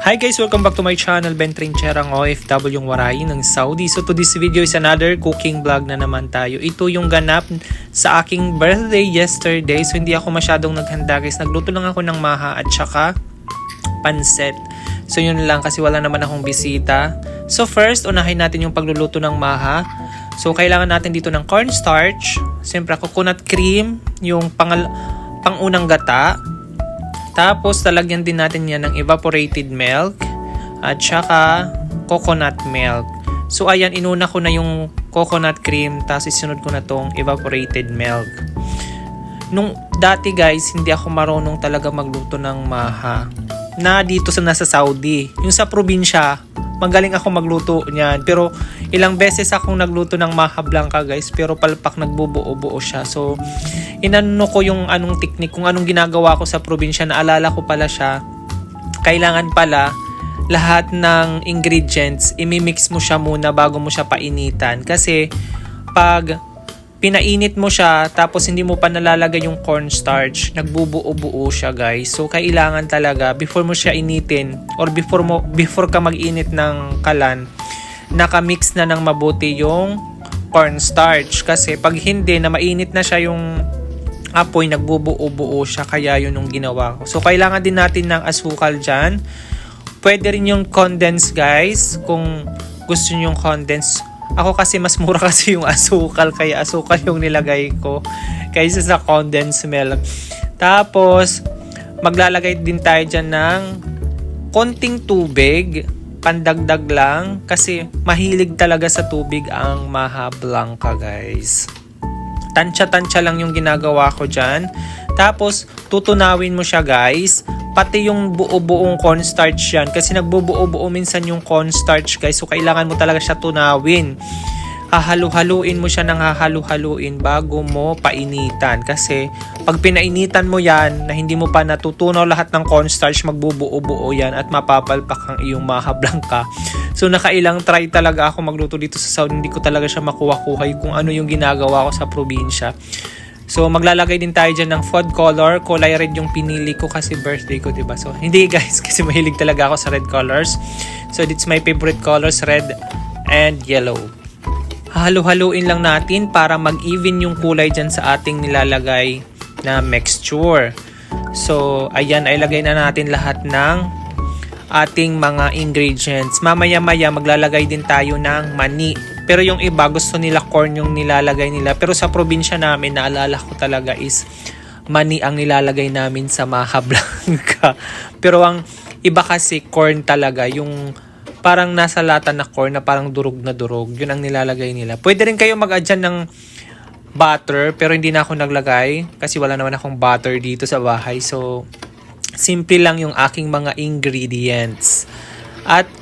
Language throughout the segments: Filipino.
Hi guys, welcome back to my channel, Ben Trinchera, ang OFW yung Waray ng Saudi. So to this video is another cooking vlog na naman tayo. Ito yung ganap sa aking birthday yesterday. So hindi ako masyadong naghanda guys. Nagluto lang ako ng maha at saka panset. So yun lang kasi wala naman akong bisita. So first, unahin natin yung pagluluto ng maha. So kailangan natin dito ng cornstarch, siyempre coconut cream, yung pangal pangunang gata, tapos talagyan din natin yan ng evaporated milk at saka coconut milk. So ayan, inuna ko na yung coconut cream tapos isunod ko na tong evaporated milk. Nung dati guys, hindi ako marunong talaga magluto ng maha. Na dito sa nasa Saudi. Yung sa probinsya, magaling ako magluto niyan. Pero ilang beses akong nagluto ng maha blanca guys. Pero palpak nagbubuo-buo siya. So, inano ko yung anong technique, kung anong ginagawa ko sa probinsya. Naalala ko pala siya. Kailangan pala lahat ng ingredients, imimix mo siya muna bago mo siya painitan. Kasi pag pinainit mo siya tapos hindi mo pa nalalagay yung cornstarch, nagbubuo-buo siya guys. So kailangan talaga before mo siya initin or before mo before ka mag-init ng kalan, nakamix na ng mabuti yung cornstarch kasi pag hindi na mainit na siya yung apoy nagbubuo-buo siya kaya yun yung ginawa ko. So kailangan din natin ng asukal diyan. Pwede rin yung condense guys kung gusto niyo yung condense ako kasi mas mura kasi yung asukal kaya asukal yung nilagay ko kaysa sa condensed milk. Tapos maglalagay din tayo dyan ng konting tubig pandagdag lang kasi mahilig talaga sa tubig ang Maha Blanca guys. Tansya-tansya lang yung ginagawa ko dyan. Tapos tutunawin mo siya guys. Pati yung buo-buong cornstarch yan. Kasi nagbubuo-buo minsan yung cornstarch guys. So kailangan mo talaga siya tunawin. Hahalu-haluin mo siya ng hahalu-haluin bago mo painitan. Kasi pag pinainitan mo yan na hindi mo pa natutunaw lahat ng cornstarch magbubuo-buo yan at mapapalpak ang iyong maha blanca so nakailang try talaga ako magluto dito sa Saudi. Hindi ko talaga siya makuha-kuha kung ano yung ginagawa ko sa probinsya So, maglalagay din tayo dyan ng food color. Kulay red yung pinili ko kasi birthday ko, diba? So, hindi guys, kasi mahilig talaga ako sa red colors. So, it's my favorite colors, red and yellow. Halo-haloin lang natin para mag-even yung kulay dyan sa ating nilalagay na mixture. So, ayan, ay lagay na natin lahat ng ating mga ingredients. Mamaya-maya maglalagay din tayo ng mani. Pero yung iba gusto nila corn yung nilalagay nila. Pero sa probinsya namin, naalala ko talaga is mani ang nilalagay namin sa Maha Blanca. Pero ang iba kasi corn talaga, yung parang nasa lata na corn na parang durog na durog. Yun ang nilalagay nila. Pwede rin kayo mag-add dyan ng butter, pero hindi na ako naglagay kasi wala naman akong butter dito sa bahay. So, simple lang yung aking mga ingredients. At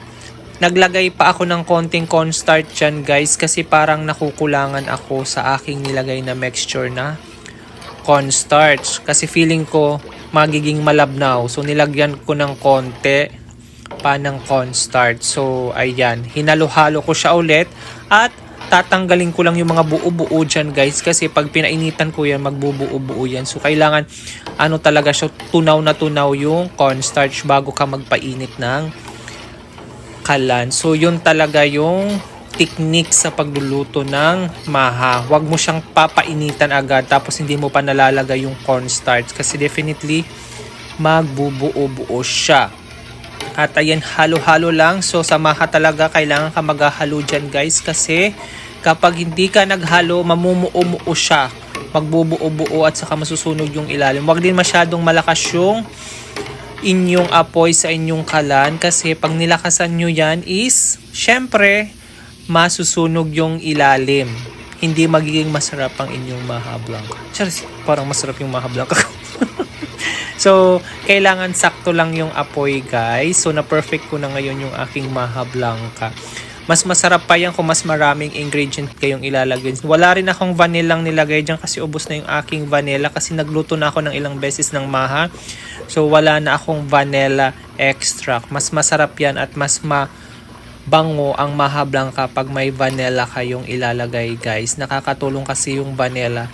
Naglagay pa ako ng konting cornstarch dyan guys kasi parang nakukulangan ako sa aking nilagay na mixture na cornstarch. Kasi feeling ko magiging malabnaw. So nilagyan ko ng konti pa ng cornstarch. So ayan, hinalo-halo ko siya ulit at tatanggalin ko lang yung mga buo-buo dyan guys kasi pag pinainitan ko yan magbubuo-buo yan. So kailangan ano talaga siya tunaw na tunaw yung cornstarch bago ka magpainit ng kalan. So, yun talaga yung technique sa pagluluto ng maha. Huwag mo siyang papainitan agad tapos hindi mo pa nalalagay yung cornstarch kasi definitely magbubuo-buo siya. At ayan, halo-halo lang. So, sa maha talaga, kailangan ka maghahalo dyan guys kasi kapag hindi ka naghalo, mamumuo-muo siya. Magbubuo-buo at saka masusunog yung ilalim. Huwag din masyadong malakas yung inyong apoy sa inyong kalan kasi pag nilakasan nyo yan is, syempre, masusunog yung ilalim. Hindi magiging masarap ang inyong maha blanca. Charis, parang masarap yung maha blanca ko. so, kailangan sakto lang yung apoy guys. So, na-perfect ko na ngayon yung aking maha blanca. Mas masarap pa yan kung mas maraming ingredient kayong ilalagay. Wala rin akong vanilla nilagay dyan kasi ubos na yung aking vanilla kasi nagluto na ako ng ilang beses ng maha. So wala na akong vanilla extract. Mas masarap yan at mas mabango ang maha blanca kapag may vanilla kayong ilalagay guys. Nakakatulong kasi yung vanilla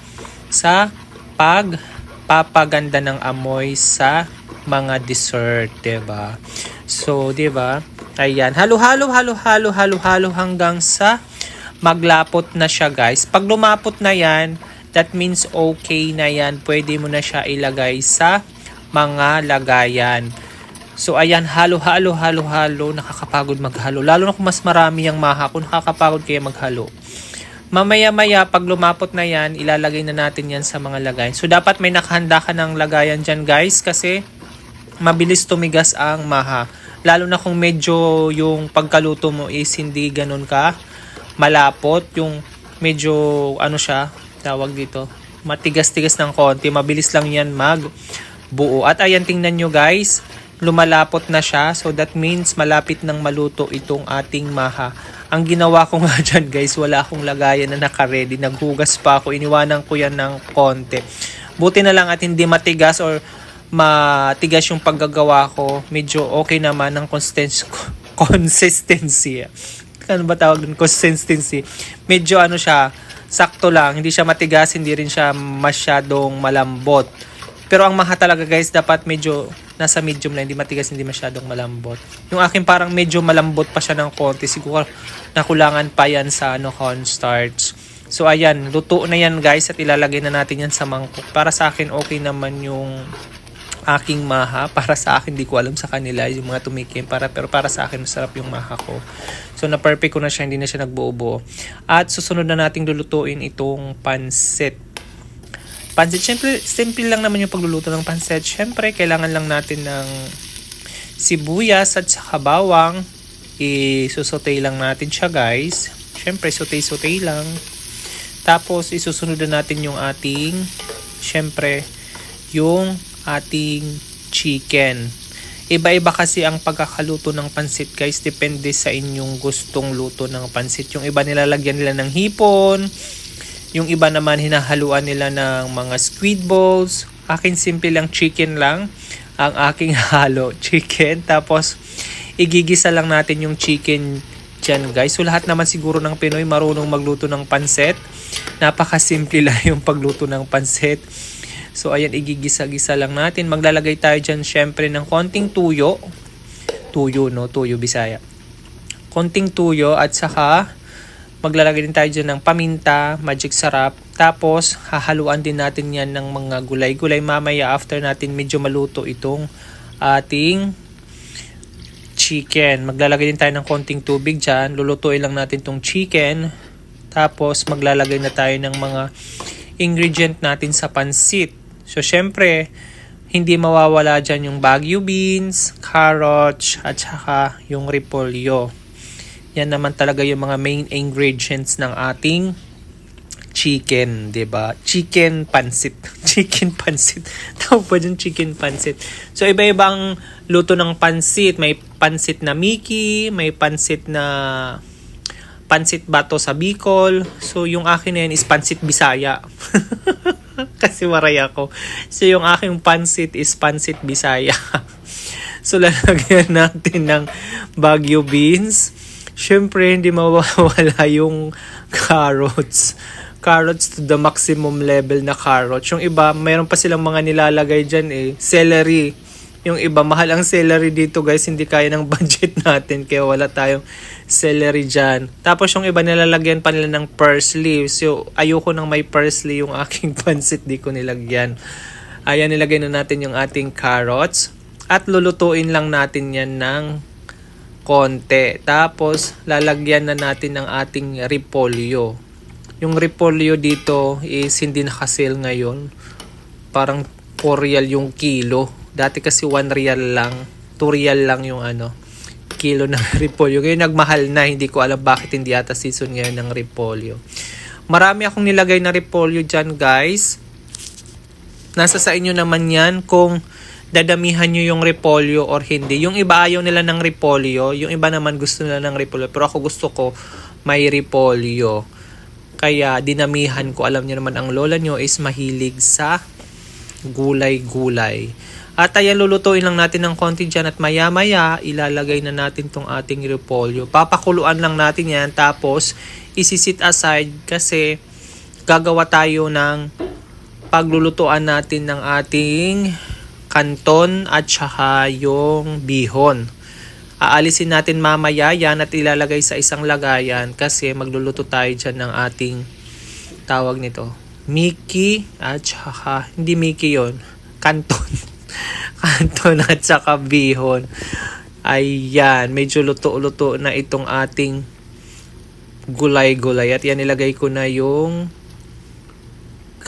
sa pagpapaganda ng amoy sa mga dessert, ba? So So, ba? Ayan, halo-halo, halo-halo, halo-halo hanggang sa maglapot na siya, guys. Pag lumapot na 'yan, that means okay na 'yan. Pwede mo na siya ilagay sa mga lagayan. So ayan, halo-halo, halo-halo, nakakapagod maghalo. Lalo na kung mas marami ang maha, kung nakakapagod kaya maghalo. Mamaya-maya, pag lumapot na yan, ilalagay na natin yan sa mga lagayan. So dapat may nakahanda ka ng lagayan dyan guys, kasi mabilis tumigas ang maha. Lalo na kung medyo yung pagkaluto mo is hindi ganun ka malapot, yung medyo ano siya, tawag dito, matigas-tigas ng konti, mabilis lang yan mag buo. At ayan, tingnan nyo guys, lumalapot na siya. So that means malapit nang maluto itong ating maha. Ang ginawa ko nga dyan guys, wala akong lagayan na naka-ready. Naghugas pa ako, iniwanan ko yan ng konti. Buti na lang at hindi matigas or matigas yung paggagawa ko. Medyo okay naman ang consistency. consistency. Ano ba tawag dun? Consistency. Medyo ano siya, sakto lang. Hindi siya matigas, hindi rin siya masyadong malambot. Pero ang maha talaga guys, dapat medyo nasa medium lang, hindi matigas, hindi masyadong malambot. Yung akin parang medyo malambot pa siya ng konti. Siguro nakulangan pa yan sa ano, cornstarch. So ayan, luto na yan guys at ilalagay na natin yan sa mangkok. Para sa akin okay naman yung aking maha. Para sa akin, di ko alam sa kanila yung mga tumikim. Para, pero para sa akin, masarap yung maha ko. So na-perfect ko na siya, hindi na siya nagbuo-buo. At susunod na nating lulutuin itong pansit. Pansit, syempre, simple lang naman yung pagluluto ng pansit. Syempre, kailangan lang natin ng sibuyas at saka bawang. Isusotay lang natin siya, guys. Syempre, sotay-sotay lang. Tapos, isusunod na natin yung ating, syempre, yung ating chicken. Iba-iba kasi ang pagkakaluto ng pansit guys. Depende sa inyong gustong luto ng pansit. Yung iba nilalagyan nila ng hipon. Yung iba naman hinahaluan nila ng mga squid balls. Akin simple lang chicken lang. Ang aking halo chicken. Tapos igigisa lang natin yung chicken dyan guys. So lahat naman siguro ng Pinoy marunong magluto ng pansit. Napakasimple lang yung pagluto ng pansit. So ayan, igigisa-gisa lang natin. Maglalagay tayo dyan syempre ng konting tuyo. Tuyo no, tuyo Bisaya. Konting tuyo at saka maglalagay din tayo dyan ng paminta, magic sarap. Tapos hahaluan din natin yan ng mga gulay-gulay mamaya after natin medyo maluto itong ating chicken. Maglalagay din tayo ng konting tubig dyan. Lulutuin lang natin tong chicken. Tapos maglalagay na tayo ng mga ingredient natin sa pansit. So, syempre, hindi mawawala dyan yung Baguio beans, carrots, at saka yung repolyo. Yan naman talaga yung mga main ingredients ng ating chicken, 'di ba? Chicken pansit. Chicken pansit. Tawag pa dyan chicken pansit. So iba-ibang luto ng pansit. May pansit na Mickey, may pansit na pansit bato sa Bicol. So yung akin na yan is pansit Bisaya. Kasi maray ako. So yung aking pansit is pansit Bisaya. so lalagyan natin ng Baguio beans. Siyempre, hindi mawawala yung carrots. Carrots to the maximum level na carrots. Yung iba, mayroon pa silang mga nilalagay dyan eh. Celery. Yung iba, mahal ang celery dito guys. Hindi kaya ng budget natin. Kaya wala tayong celery dyan. Tapos yung iba, nilalagyan pa nila ng parsley. So, ayoko nang may parsley yung aking pansit. Di ko nilagyan. Ayan, nilagay na natin yung ating carrots. At lulutuin lang natin yan ng konti. Tapos, lalagyan na natin ng ating repolyo. Yung repolyo dito is hindi nakasale ngayon. Parang 4 real yung kilo. Dati kasi 1 real lang. 2 real lang yung ano, kilo ng repolyo. Ngayon nagmahal na. Hindi ko alam bakit hindi ata season ngayon ng repolyo. Marami akong nilagay na repolyo dyan guys. Nasa sa inyo naman yan kung dadamihan nyo yung repolyo or hindi. Yung iba ayaw nila ng repolyo, yung iba naman gusto nila ng repolyo. Pero ako gusto ko may repolyo. Kaya dinamihan ko, alam niyo naman ang lola nyo is mahilig sa gulay-gulay. At ayan, lulutuin lang natin ng konti dyan at maya-maya ilalagay na natin tong ating repolyo. Papakuluan lang natin yan tapos isisit aside kasi gagawa tayo ng paglulutuan natin ng ating kanton at saka yung bihon. Aalisin natin mamaya yan at ilalagay sa isang lagayan kasi magluluto tayo dyan ng ating tawag nito. Mickey at saka, hindi Mickey yon Kanton. Kanton at saka bihon. Ayan, medyo luto-luto na itong ating gulay-gulay. At yan, nilagay ko na yung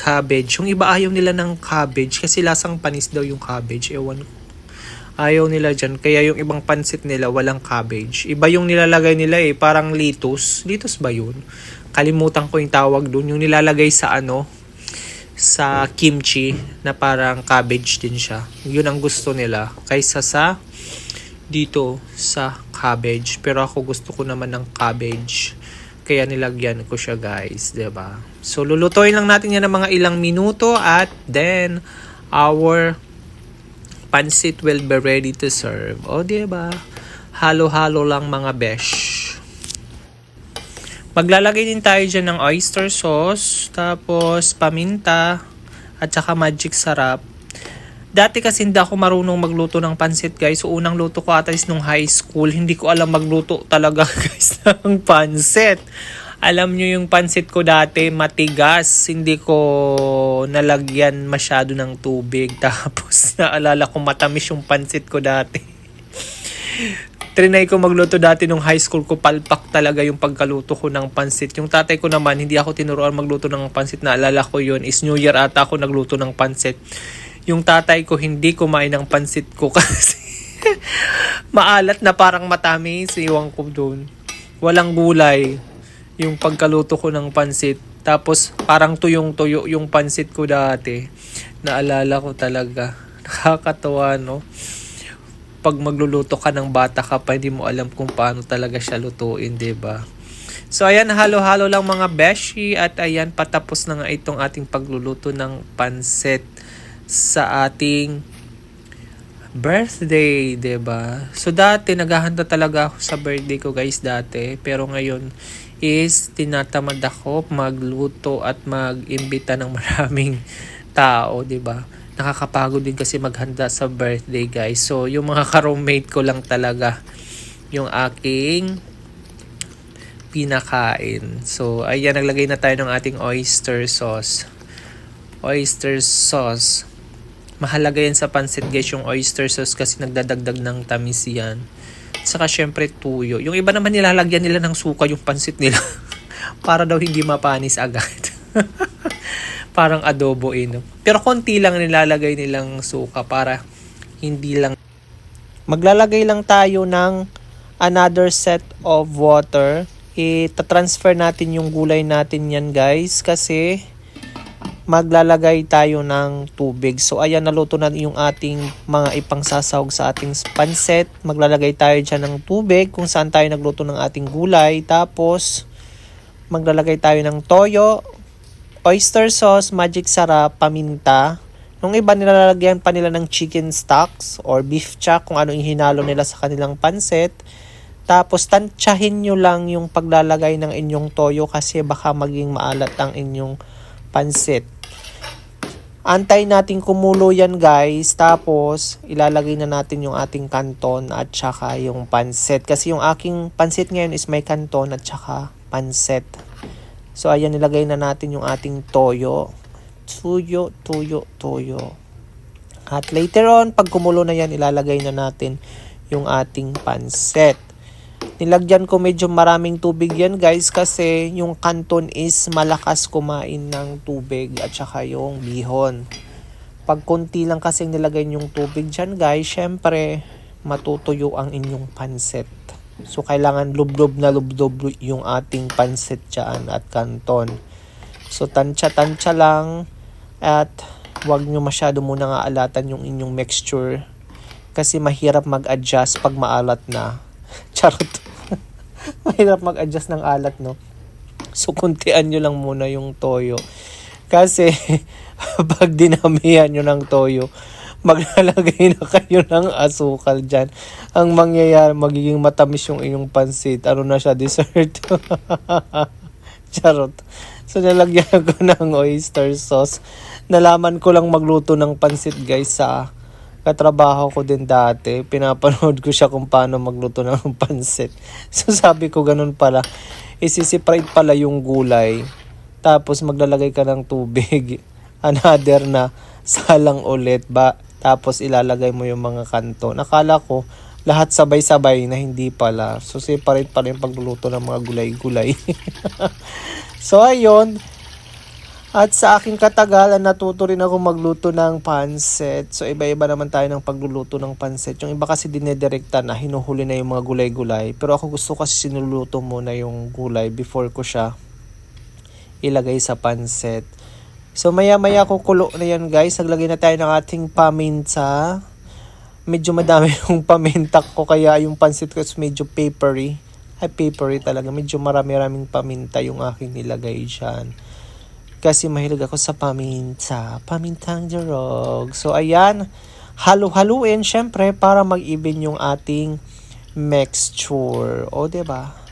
cabbage. Yung iba ayaw nila ng cabbage kasi lasang panis daw yung cabbage. Ewan ko. Ayaw nila dyan. Kaya yung ibang pansit nila walang cabbage. Iba yung nilalagay nila eh. Parang litos. Litos ba yun? Kalimutan ko yung tawag dun. Yung nilalagay sa ano, sa kimchi na parang cabbage din siya. Yun ang gusto nila. Kaysa sa dito sa cabbage. Pero ako gusto ko naman ng cabbage. Kaya nilagyan ko siya guys. 'di ba So lulutuin lang natin yan ng mga ilang minuto at then our pansit will be ready to serve. O 'di ba Halo-halo lang mga besh. Maglalagay din tayo dyan ng oyster sauce, tapos paminta, at saka magic sarap. Dati kasi hindi ako marunong magluto ng pansit guys. So unang luto ko ata is nung high school. Hindi ko alam magluto talaga guys ng pansit. Alam nyo yung pansit ko dati matigas. Hindi ko nalagyan masyado ng tubig. Tapos naalala ko matamis yung pansit ko dati. Trinay ko magluto dati nung high school ko, palpak talaga yung pagkaluto ko ng pansit. Yung tatay ko naman, hindi ako tinuruan magluto ng pansit. Naalala ko yun, is New Year ata ako nagluto ng pansit. Yung tatay ko, hindi kumain ng pansit ko kasi maalat na parang matamis. Iwan ko doon. Walang gulay yung pagkaluto ko ng pansit. Tapos parang tuyong-tuyo yung pansit ko dati. Naalala ko talaga. Nakakatawa, no? pag magluluto ka ng bata ka pa, hindi mo alam kung paano talaga siya lutuin, 'di ba? So ayan, halo-halo lang mga beshi at ayan, patapos na nga itong ating pagluluto ng pansit sa ating birthday, 'di ba? So dati naghahanda talaga ako sa birthday ko, guys, dati, pero ngayon is tinatamad ako magluto at mag-imbita ng maraming tao, 'di ba? nakakapagod din kasi maghanda sa birthday guys. So yung mga ka-roommate ko lang talaga yung aking pinakain. So ayan naglagay na tayo ng ating oyster sauce. Oyster sauce. Mahalaga yan sa pansit guys yung oyster sauce kasi nagdadagdag ng tamis yan. Saka syempre tuyo. Yung iba naman nilalagyan nila ng suka yung pansit nila. para daw hindi mapanis agad. parang adobo eh, no? Pero konti lang nilalagay nilang suka para hindi lang maglalagay lang tayo ng another set of water. I-transfer natin yung gulay natin yan guys kasi maglalagay tayo ng tubig. So ayan naluto na yung ating mga ipangsasahog sa ating pansit. Maglalagay tayo dyan ng tubig kung saan tayo nagluto ng ating gulay. Tapos maglalagay tayo ng toyo, oyster sauce, magic sarap, paminta. Nung iba nilalagyan pa nila ng chicken stocks or beef chuck kung ano yung hinalo nila sa kanilang pansit. Tapos tansyahin nyo lang yung paglalagay ng inyong toyo kasi baka maging maalat ang inyong pansit. Antay natin kumulo yan guys. Tapos ilalagay na natin yung ating kanton at saka yung pansit. Kasi yung aking pansit ngayon is may kanton at saka pansit. So, ayan, nilagay na natin yung ating toyo. Tuyo, tuyo, toyo. At later on, pag kumulo na yan, ilalagay na natin yung ating pansit. Nilagyan ko medyo maraming tubig yan guys kasi yung kanton is malakas kumain ng tubig at saka yung bihon. Pag konti lang kasi nilagay yung tubig dyan guys, syempre matutuyo ang inyong pansit. So, kailangan lublob na lublob yung ating pansit dyan at kanton. So, tansya-tansya lang at wag nyo masyado muna nga alatan yung inyong mixture kasi mahirap mag-adjust pag maalat na. Charot. mahirap mag-adjust ng alat, no? So, kuntian nyo lang muna yung toyo. Kasi, pag dinamihan nyo ng toyo, maglalagay na kayo ng asukal dyan. Ang mangyayari, magiging matamis yung inyong pansit. Ano na siya, dessert. Charot. So, nalagyan ko ng oyster sauce. Nalaman ko lang magluto ng pansit, guys, sa katrabaho ko din dati. Pinapanood ko siya kung paano magluto ng pansit. So sabi ko ganun pala. Isisiprite pala yung gulay. Tapos maglalagay ka ng tubig. Another na salang ulit ba. Tapos ilalagay mo yung mga kanto. Nakala ko lahat sabay-sabay na hindi pala. So separate pala yung pagluluto ng mga gulay-gulay. so ayun, at sa aking katagalan, natuto rin ako magluto ng pansit. So, iba-iba naman tayo ng pagluluto ng pansit. Yung iba kasi dinedirekta na, hinuhuli na yung mga gulay-gulay. Pero ako gusto kasi sinuluto muna yung gulay before ko siya ilagay sa pansit. So, maya-maya kukulo na yan guys. Naglagay na tayo ng ating paminta. Medyo madami yung paminta ko, kaya yung pansit ko is medyo papery. Ay, papery talaga. Medyo marami-raming paminta yung aking nilagay dyan kasi mahilig ako sa paminta. Pamintang durog. So, ayan. Halu-haluin, syempre, para mag-even yung ating mixture. O, ba?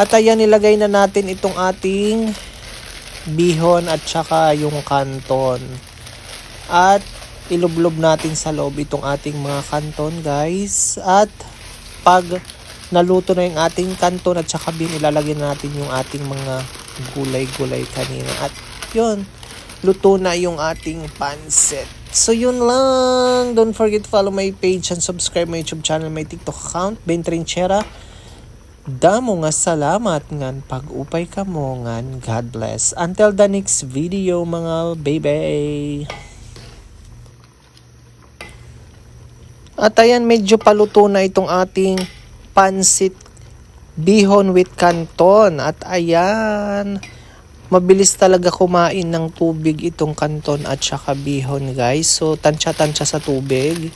At ayan, nilagay na natin itong ating bihon at saka yung kanton. At ilublob natin sa loob itong ating mga kanton guys. At pag naluto na yung ating kanton at saka bin, ilalagay na natin yung ating mga gulay-gulay kanina. At yun, luto na yung ating pansit. So yun lang. Don't forget to follow my page and subscribe my YouTube channel, my TikTok account, Ben Trinchera. Damo nga salamat ngan pag-upay ka mo ngan God bless. Until the next video mga baby. At ayan, medyo paluto na itong ating pansit bihon with canton. At ayan, mabilis talaga kumain ng tubig itong canton at saka bihon guys. So, tansya-tansya sa tubig.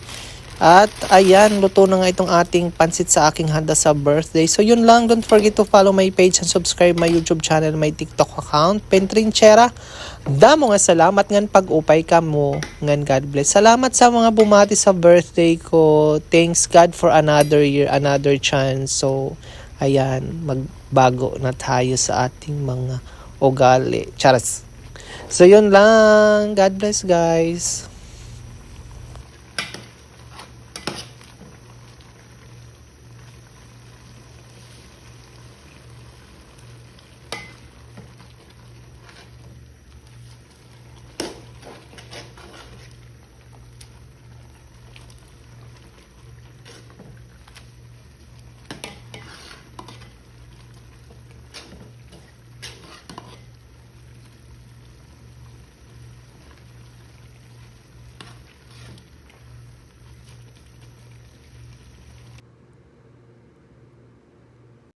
At ayan, luto na nga itong ating pansit sa aking handa sa birthday. So yun lang, don't forget to follow my page and subscribe my YouTube channel, my TikTok account, Pentrinchera. Damo nga salamat ngan pag-upay ka mo. Ngan God bless. Salamat sa mga bumati sa birthday ko. Thanks God for another year, another chance. So, ayan, magbago na tayo sa ating mga ugali. Charas. So yun lang. God bless guys.